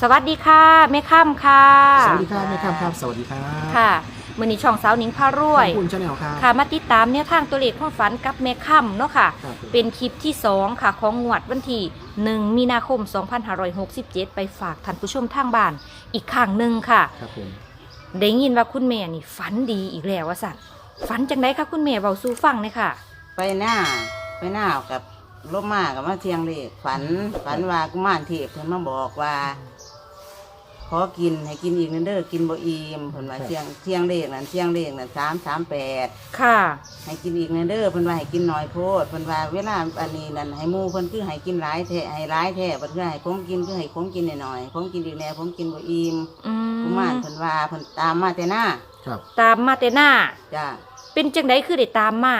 สวัสดีค่ะแม่ค่ำค่ะสวัสดีครับแม่ครับครับ สวัสดีครับ ค่ะมือนี้ช่องสาวหนิงพารวยขอบคุณชาแนลครับค่ะมาติดตามแนวทางตัวเลขความฝันกับแม่ค่ำเนาะค่ะ ครับผมเป็นคลิปที่ 2 ค่ะ ของงวดวันที่ 1 มีนาคม 2567 ไปฝากท่านผู้ชมทางบ้าน อีกครั้งหนึ่งค่ะ ครับผมได้ยินว่าคุณแม่นี่ฝันดีอีกแล้วว่าสัตว์ฝันจังไดคะคุณแม่เบาสู้ฟังเลยค่ะ ไปหน้าไปหน้ากับลบมากับมาเทียงเลขฝันฝันว่ากุมารเทพเพิ่นมาบอกว่า ขอกินให้กินอีกนั่นเด้อกินบ่อิ่มเพิ่นว่าเทียงเทียงเลขนั่นเทียงเลขนั่นสามสามแปดค่ะ ให้กินอีกนั่นเด้อเพิ่นว่าให้กินน้อยโพดเพิ่นว่าเวลาอันนี้นั่นให้หมู่เพิ่นคือให้กินหลายแท้ให้หลายแท้เพิ่นคือให้ผมกินคือให้ผมกินน้อยๆผมกินอีกแน่ผมกินบ่อิ่มอืกุมารเพิ่นว่าเพิ่นตามมาแต่หน้าครับ ตามมาแต่หน้า จ้าเป็นจังไดคือได้ตามมา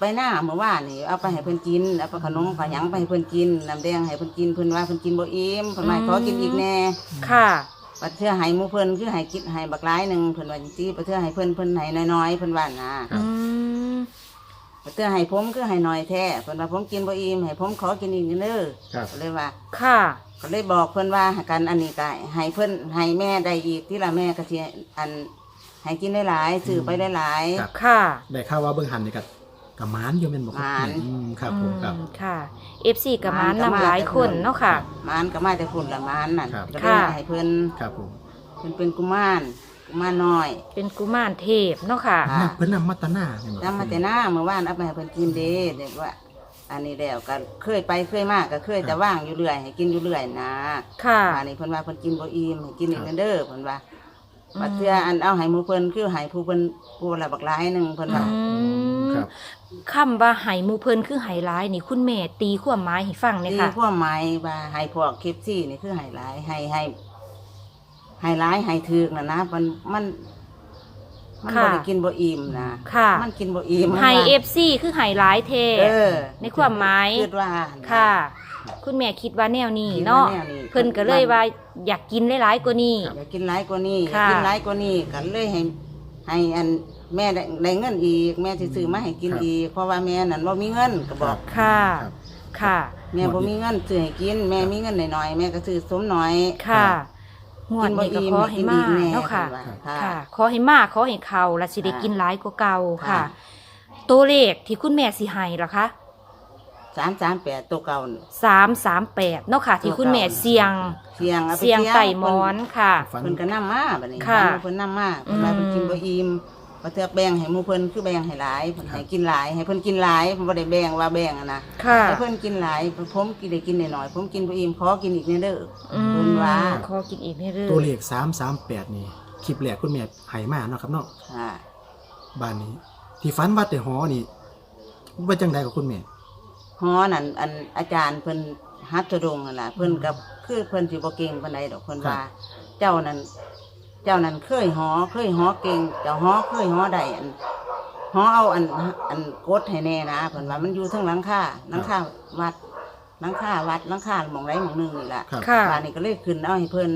ไปหน้าเมื่อวานนี่เอาไปให้เพิ่นกินเอาไปขนมขาวหยังไปให้เพิ่นกินน้ำแดงให้เพิ่นกินเพิ่นว่าเพิ่นกินบ่อิ่มเพิ่นว่าขอกินอีกแน่ ค่ะ บัดเทื่อให้หมู่เพิ่นคือให้กินให้บักหลายหนึงเพิ่นว่าจังซี่บัดเทื่อให้เพิ่นเพิ่นให้น้อยๆเพิ่นว่านะอืมบัดเทื่อให้ผมคือให้น้อยแท้เพิ่นว่าผมกินบ่อิ่มให้ผมขอกินอีกเด้อครับ ก็เลยว่า ค่ะ ก็เลยบอกเพิ่นว่าหากันอันนี้ก็ให้เพิ่นให้แม่ได้อีกที่ละแม่ก็สิอันให้กินได้หลายซื้อไปได้หลายครับ ค่ะ ได้ข่าวว่าเบื้องหันนี่กับ กับหมานอยู่เป็นบอกครับหมาน อืมครับผมครับ อืมค่ะ FC กับมานนำหลายคนเนาะค่ะมานก็มาแต่พุ่นละมานนั่นครับ ก็เลยค่ะ ให้เพิ่นครับผมเพิ่นเป็นกุมารกุมารน้อย เป็นกุมารเทพเนาะค่ะค่ะนักเพิ่นนำมาตาหน้าเนี่ยบอกจำมาแต่หน้าเมื่อวานเอาไปให้เพิ่นกินเด้เด็กว่า อันนี้แล้วก็เคยไปเคยมากก็เคยแต่ว่างอยู่เรื่อยให้กินอยู่เรื่อยนะค่ะ อันนี้เพิ่นว่าเพิ่นกินบ่อิ่มให้กินอีกเด้อเพิ่นว่าอืม บัดเทื่ออันเอาให้หมู่เพิ่นคือให้ผู้เพิ่นผู้ละบักหลายหนึงเพิ่นว่าอืม ครับคำว่าไหหมูเพิ่นคือไหร้ายนี่คุณแม่ตีความหมายให้ฟังเลยตีค่ะ ความหมายว่าให้พวกคลิปซี่นี่คือให้หลายให้ให้ให้หลายให้ถึกน่ะนะมันมันมันบ่ได้กินบ่อิ่มนะค่ะมันกินบ่อิ่มไหเอฟซีคือไหร้ายเทเออในความหมาย คิดว่าค่ะ คุณแม่คิดว่าแนวนี้เนาะคิดว่แวเพิ่นก็เลยว่าอยากกินหลายๆกว่านี้ อยากกินหลายกว่านี้อยากค่ะ กินหลายกว่านี้กันเลยให้ ให้อันแม่ได้ได้เงินอีก แม่สิซื้อมาให้กินครับ อีก เพราะว่าแม่นั่นบ่มีเงินก็บอก ค่ะ ครับ ค่ะ แม่บ่มีเงินซื้อให้กิน แม่มีเงินหน่อยๆแม่ก็ซื้อสมหน่อย ค่ะงวดกินบ่นี้ก็อิ่มขอให้ให้กินมาอีกแน่เนาะค่ะเพิ่นว่าค่ะ ค่ะ ขอให้มาขอให้เขาและสิได้ค่ะกินหลายกว่าเก่าค่ะ ค่ะ ตัวเลขที่คุณแม่สิให้ล่ะคะ 338ตัวเก่าน่ะสามสามแปดเนาะค่ะ ที่คุณแม่เสียง เสียงอาไปเสียงไต่หมอนค่ะฝันเพิ่นก็นำมาบัดนี้ค่ะ เพิ่นนำมาเพิ่นว่าเพิ่นกินบ่อิ่มบ่เทื่อแบ่งให้หมู่เพิ่นคือแบ่งให้หลายเพิ่นให้กินหลาย ให้เพิ่นกินหลายเพิ่นบ่ได้แบ่งว่าแบ่งอะนะค่ะ ให้เพิ่นกินหลายผมกินได้กินน้อยๆผมกินบ่อิ่มขอกินอีกแน่เด้ออืมเพิ่นว่าขอกินอีกนี่เรื่อตัวเลข338นี่คลิปแรกคุณแม่ให้มาเนาะครับเนาะค่ะบ้านนี้ ที่ฝันว่าแต่หอนี่ว่าจังไดกับคุณแม่ ฮอนั่นอันอาจารย์เพิ่นฮัตถดงนั่นล่ะเพิ่นกับคือเพิ่นสิบ่เก่งปานใดดอกเพิ่นว่า เจ้านั้นเจ้านั้นเคยหอเคยหอเก่งเจ้าหอเคยหอได้อันหอเอาอันอันกดให้แน่นะเพิ่นว่ามันอยู่เทั้งหลังคาหลังคาวัดหลังคาวัดหลังคาหม่องใดหม่องหนึงนี่ล่ะครับค่ะ บ้านนี้ก็เลยขึ้นเอาให้เพิ่น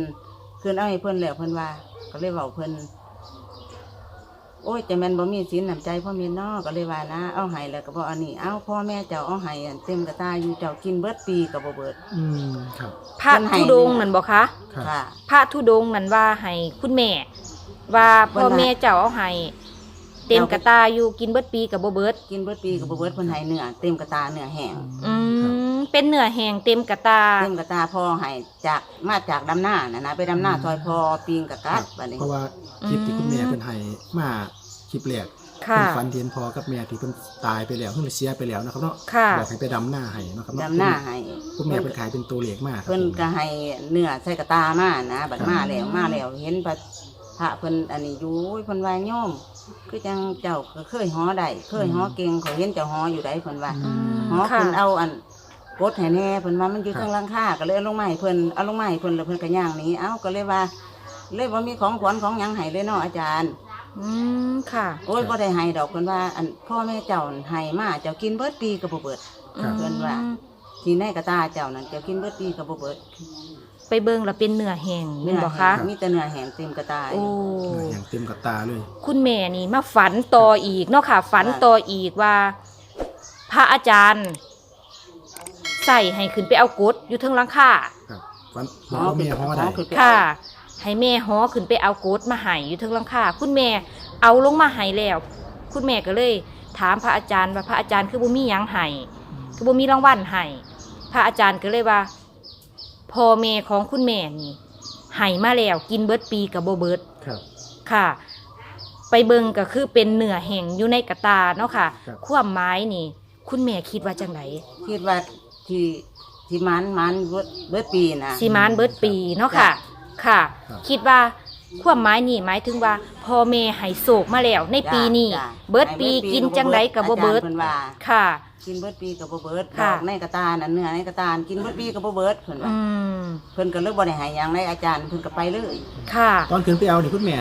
ขึ้นเอาให้เพิ่นแล้วเพิ่นว่า ก็เลยเว้าเพิ่น โอ้ยแต่แม่นบ่มีศีลน้ำใจพ่อมีน้อก็เลยว่านะ เอาให้แล้วก็บ่อันนี้เอาพ่อแม่เจ้าเอาให้อันเต็มกระตาอยู่เจ้ากินเบิดปีก็บ่เบิด อืมครับ พระธุดงค์นั่นบอกคะครับ ค่ะ พระธุดงค์นั่นว่าให้คุณแม่ ว่าพ่อแม่เจ้าเอาให้เต็มกระตาอยู่กินเบิดปีกับบ่เบิด กินเบิดปีก็บ่เบิดเพิ่นให้เนื้อเต็มกระตาเนื้อแห้ง อืม เป็นเนื้อแห้งเต็มกระตา เต็มกระตาพ่อให้จากมาจากดำหน้าน่ะนะไปดำหน้าซอยพอปีงกะกัดบัดนี้ เพราะว่าคลิปที่คุณแม่เพิ่นให้มาคลิปแรกค่ะเพิ่นฝันเห็นพอกับแม่ที่เพิ่นตายไปแล้วเพิ่นเสียไปแล้วนะครับเนาะค่ะ อยากให้ไปดำหน้าให้เนาะครับเนาะดำหน้าให้คุณแม่เพิ่นขายเป็นตัวเลขมากเพิ่นก็ให้เนื้อใส่กระตามานะบัดมาแล้วมาแล้วเห็นพระพระเพิ่นอันนี้อยู่เพิ่นว่าโยมคือจังเจ้าก็เคยหอได้เคยหอเก่งเขาเห็นเจ้าหออยู่ได้เพิ่นว่า อืมหอค่ะเพิ่นเอาอัน กดให้แน่เพิ่นว่ามันอยู่ครับข้างหล่างค่าก็เลยเอาลงมาให้เพิ่นเอาลงมาให้เพิ่นแล้วเพิ่นก็ย่างหนี้เอ้าก็เลยว่า เลยบ่มีของขวัญของหยังให้เลยเนาะอาจารย์ อืมค่ะ โอ้ยบ่ได้ให้ดอกเพิ่นว่าอันพ่อแม่เจ้าให้มาเจ้ากินเบิดปีก็บ่เบิด ครับ เพิ่นว่า ที่ในกระตาเจ้านั่นเจ้ากินเบิดปีก็บ่เบิดไปเบิ่งแล้วเป็นเนื้อแห้งแม่นบ่คะแห้งมีแต่เนื้อแห้งเต็มกระตาโอ้ อย่างเต็มกับตาเลย คุณแม่นี่มาฝันต่ออีกเนาะค่ะ ฝันต่ออีกว่า พระอาจารย์ ใส่ให้ขึ้นไปเอากดอยู่เทิงหลังคาครับฝันบอกว่าแม่ฮ้อได้ขึ้นไปค่ะเอาให้แม่หอขึ้นไปเอาโกดมาให้อยู่เทึงหลังคาคุณแม่เอาลงมาให้แล้ว คุณแม่ก็เลย ถามพระอาจารย์ว่าพระอาจารย์คือบ่มีหยังให้คือบ่มีรางวัลให้พระอาจารย์ก็เลยว่าพ่อแม่ของคุณแม่นี่ให้มาแล้วกินเบิดปีกับบ่เบิด ครับ ค่ะ ไปเบิงก็คือเป็นเนื้อแห้งอยู่ในกระตาเนาะค่ะ ครับ ความหมายนี่ คุณแม่คิดว่าจังไดคิดว่า ที่ที่มันมันเบิดเบิดปีนะ สีมานเบิดปีเนาะค่ะ ค่ะ ครับ คิดว่าความหมายนี่หมายถึงว่าพ่อแม่ให้โศกมาแล้วในปีนี้จ้ะเบิดปีกินจังไดกับบ่เบิดอาจารย์เพิ่นว่า ค่ะ กินเบิดปีกับบ่เบิดค่ะดอกในกระตาน่ะเนื้อในกระตานกินเบิดปีกับบ่เบิดเพิ่นว่าอืมเพิ่นก็เลยบ่ได้ให้หยังในอาจารย์เพิ่นก็ไปเลยค่ะ ตอนขึ้นไปเอานี่คุณแม่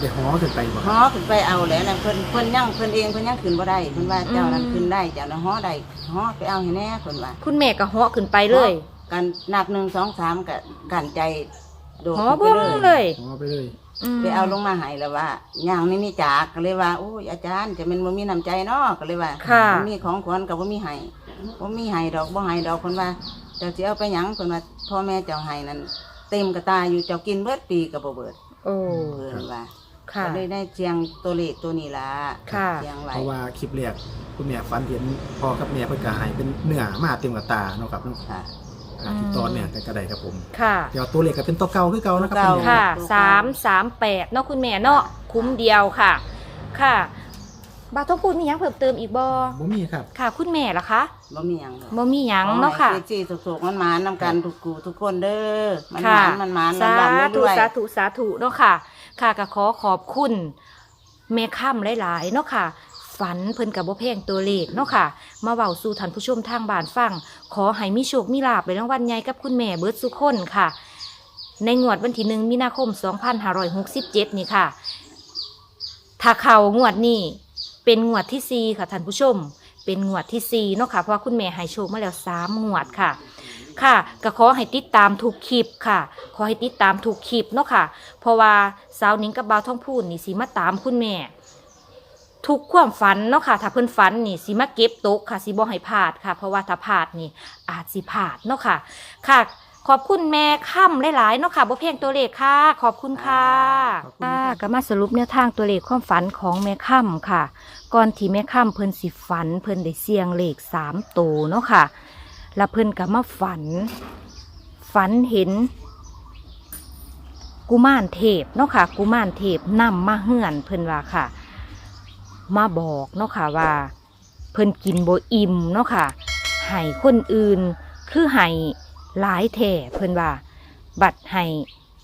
ได้ฮ้อขึ้นไปบ่ฮอขึ้นไปเอาแล้วนะเพิ่นเพิ่นยังเพิ่นเองเพิ่นยังขึ้นบ่ได้เพิ่นว่าเจ้านั้นขึ้นได้เจ้านั้นฮอได้ฮอไปเอาให้แน่เพิ่นว่าคุณแม่ก็เหาะขึ้นไปเลยกันนับหนึ่งสองสามกับกันใจโดดเหาะขึ้นเบิ้งไปเลเลยยฮ้อไปเลยมไปเอาลงมาให้แล้วว่าอย่างนี้นี่จากก็เลยว่าโอ้ยอาจารย์จะเป็นบ่มีน้ำใจเนาะก็เลยว่าค่ะ บ่มีของขวัญกับบ่มีให้บ่มีให้ดอกบ่ให้ดอกเพิ่นว่าเจ้าสิเอาไปหยังเพิ่นว่าพ่อแม่เจ้าให้นั้นเต็มกระตาอยู่เจ้ากินเบิดปีก็บ่เบิดโอ้เพิ่นว่า ค่ะ ก็เลยได้เจียงตัวเลขตัวนี้ล่ะค่ะ เจียงไว้เพราะว่าคลิปแรกคุณแม่ฝันเห็นพ่อกับแม่เพิ่นก็ใหายเป็นเนื้อมาเต็มกับตาเนาะครับเนาะค่ะ อ่าที่ตอนเนี่ยก็ได้ครับผมค่ะ เดี๋ยวตัวเลขก็เป็นตัวเก่าคือเก่านะครับตัวเก่า ณแม่ ค่ะตัวสามสามแปดเนาะคุณแม่เนาะคุ้มเดียวค่ะ ค่ะ บาต้องพูดมีหยังเพิ่มเติมอีกบ่บ่มีครับ ค่ะ คุณแม่ล่ะคะบ่มีหยังดอกบ่มีหยังเนาะค่ะขอให้เจ๊สุกๆมันหมานๆนำกันทุกกูทุกคนเด้อมันหค่ะ มานมันหมานสาลำลำธุด้วยสาธุสาธุเนาะค่ะ ค่ะก็ขอขอบคุณแม่ค่ำหลายๆเนาะค่ะฝันเพิ่นกับบ่แพงตัวเลขเนาะค่ะ มาเว้าสู่ท่านผู้ชมทางบ้านฟัง ขอให้มีโชคมีลาภในรางวัลใหญ่กับคุณแม่เบิร์ดสุคนค่ะ ในงวดวันที่หนึ่งมีนาคม 2567 นี่ค่ะ ถ้าเข้างวดนี้เป็นงวดที่สี่ค่ะท่านผู้ชม เป็นงวดที่สี่เนาะค่ะเพราะว่าคุณแม่ให้โชคมาแล้วสามงวดค่ะ ค่ะก็ขอให้ติดตามทุกคลิปค่ะ ขอให้ติดตามทุกคลิปเนาะค่ะ เพราะว่าสาวนิ้งกับบ่าวท่องพูดนี่สิมาตามคุณแม่ทุกความฝันเนาะค่ะ ถ้าเพิ่นฝันนี่สิมาเก็บตกค่ะสิบ่ให้พลาดค่ะ เพราะว่าถ้าพลาดนี่อาจสิพลาดเนาะค่ะ ค่ะ ขอบคุณแม่ค่ำหลายๆเนาะค่ะบ่เพียงตัวเลขค่ะ ขอบคุณค่ะขอบคุณครับค่ะก็มาสรุปแนวทางตัวเลขความฝันของแม่ค่ำค่ะ ก่อนที่แม่ค่ำเพิ่นสิฝันเพิ่นได้เสี่ยงเลขสามตัวเนาะค่ะ แล้วเพิ่นก็มาฝัน ฝันเห็น กุมารเทพเนาะค่ะ กุมารเทพนำมาเฮือนเพิ่นว่าค่ะ มาบอกเนาะค่ะว่า เพิ่นกินโบอิ่มเนาะค่ะให้คนอื่นคือให้หลายแท่เพิ่นว่า บัดให้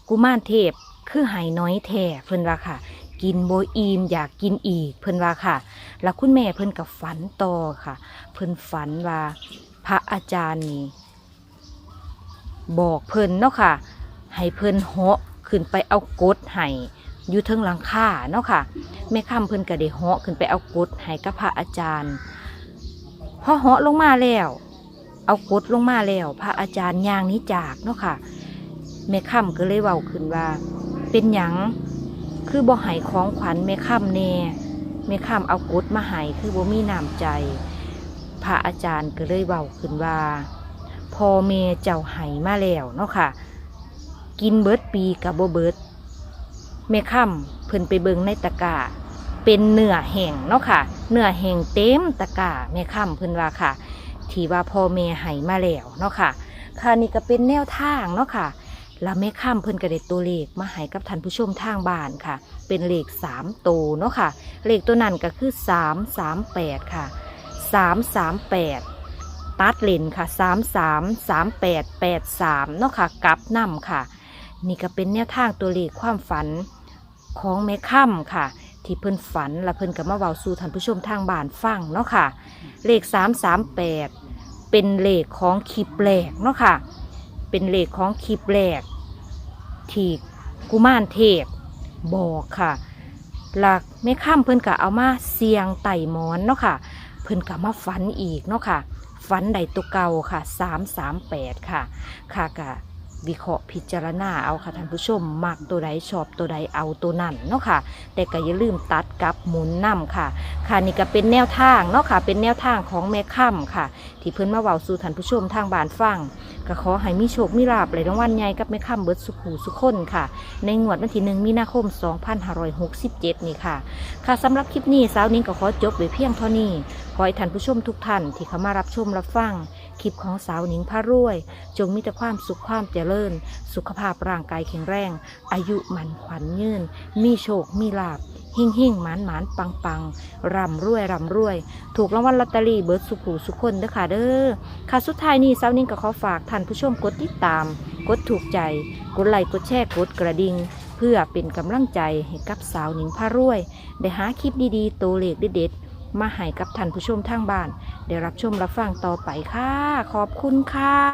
กุมารเทพคือให้น้อยแท่เพิ่นว่าค่ะ กินโบอิ่มอยากกินอีก เพิ่นว่าค่ะ แล้วคุณแม่เพิ่นกับฝันต่อค่ะ เพิ่นฝันว่า พระอาจารย์นี่บอกเพิ่นเนาะค่ะ ให้เพิ่นเหาะขึ้นไปเอากดให้อยู่เทิงหลังคาเนาะค่ะแม่ค่ำเพิ่นก็ได้เหาะขึ้นไปเอากดให้กับพระอาจารย์พอเหาะลงมาแล้ว เอากดลงมาแล้ว พระอาจารย์ย่างนี้จากเนาะค่ะแม่ค่ำก็เลยเว้าขึ้นว่า เป็นหยังคือบ่ให้ของขวัญแม่ค่ำแน่แม่ค่ำเอากดมาให้คือบ่มีน้ำใจ พระอาจารย์ก็เลยเว้าขึ้นว่าพ่อแม่เจ้าให้มาแล้วเนาะค่ะ กินเบิร์ดปีกับบ่เบิดแม่ค่ำเพิ่นไปเบิงในตะกาเป็นเนื้อแห้งเนาะค่ะ เนื้อแห้งเต็มตะกาแม่ค่ำเพิ่นว่าค่ะที่ว่าพ่อแม่ให้มาแล้วเนาะค่ะ ค่ะนี่ก็เป็นแนวทางเนาะค่ะแล้วแม่ค่ำเพิ่นก็ได้ตัวเลขมาให้กับท่านผู้ชมทางบ้านค่ะ เป็นเลขสามตัวเนาะค่ะ เลขตัวนั้นก็คือสามสามแปดค่ะ สามสามแปดตัดเลนค่ะสามสามสามแปดแปดสามเนาะค่ะ กลับนำค่ะ นี่ก็เป็นแนวทางตัวเลขความฝันของแม่ค่ำค่ะ ที่เพิ่นฝันและเพิ่นก็มาเว้าสู่ท่านผู้ชมทางบ้านฟังเนาะค่ะ เลขสามสามแปดเป็นเลขของคลิปแรกเนาะค่ะ เป็นเลขของคลิปแรกที่กุมารเทพบอกค่ะหลักแม่ค่ำเพิ่นก็เอามาเสียงไต่หมอนเนาะค่ะ เพิ่นก็มาฝันอีกเนาะค่ะฝันใดตัวเก่าค่ะสามสามแปดค่ะ ค่ะกะ วิเคราะห์พิจารณาเอาค่ะท่านผู้ชมมักตัวใดชอบตัวใดเอาตัวนั้นเนาะค่ะ แต่ก็อย่าลืมตัดกับหมุนนํค่ะ ค่ะนี่ก็เป็นแนวทางเนาะค่ะ เป็นแนวทางของแม่ค่ำค่ะ ที่เพิ่นมาเว้าสู่ท่านผู้ชมทางบ้านฟังก็ขอให้มีโชคมีลาภเลยรางวัลใหญ่กับแม่ค่ำเบิดสุขหูสุขคนค่ะ ในงวดวันที่หนึ่งมีนาคม 2567 นี่ค่ะ ค่ะสำหรับคลิปนี้สาวนิ้งก็ขอจบไว้เพียงเท่านี้ขอให้ท่านผู้ชมทุกท่านที่เข้ามารับชมรับฟัง คลิปของสาวนิ้งพารวย จงมีแต่ความสุขความเจริญ สุขภาพร่างกายแข็งแรง อายุมันขวัญยืน มีโชค มีลาบหิ่งหิ่งหมานหมานปังปังร่ำรวยร่ำรวย ถูกรางวัลลอตเตอรี่เบิร์ดสุขหูสุขคนเด้อค่ะเด้อค่ะสุดท้ายนี้สาวนิ้งก็ขอฝากท่านผู้ชมกดติดตาม กดถูกใจ กดไลค์กดแชร์กดกระดิ่งเพื่อเป็นกำลังใจให้กับสาวหนิงพารวย ได้หาคลิปดีๆตัวเลขเด็ดๆมาให้กับท่านผู้ชมทางบ้าน เดี๋ยวรับชมรับฟังต่อไปค่ะ ขอบคุณค่ะ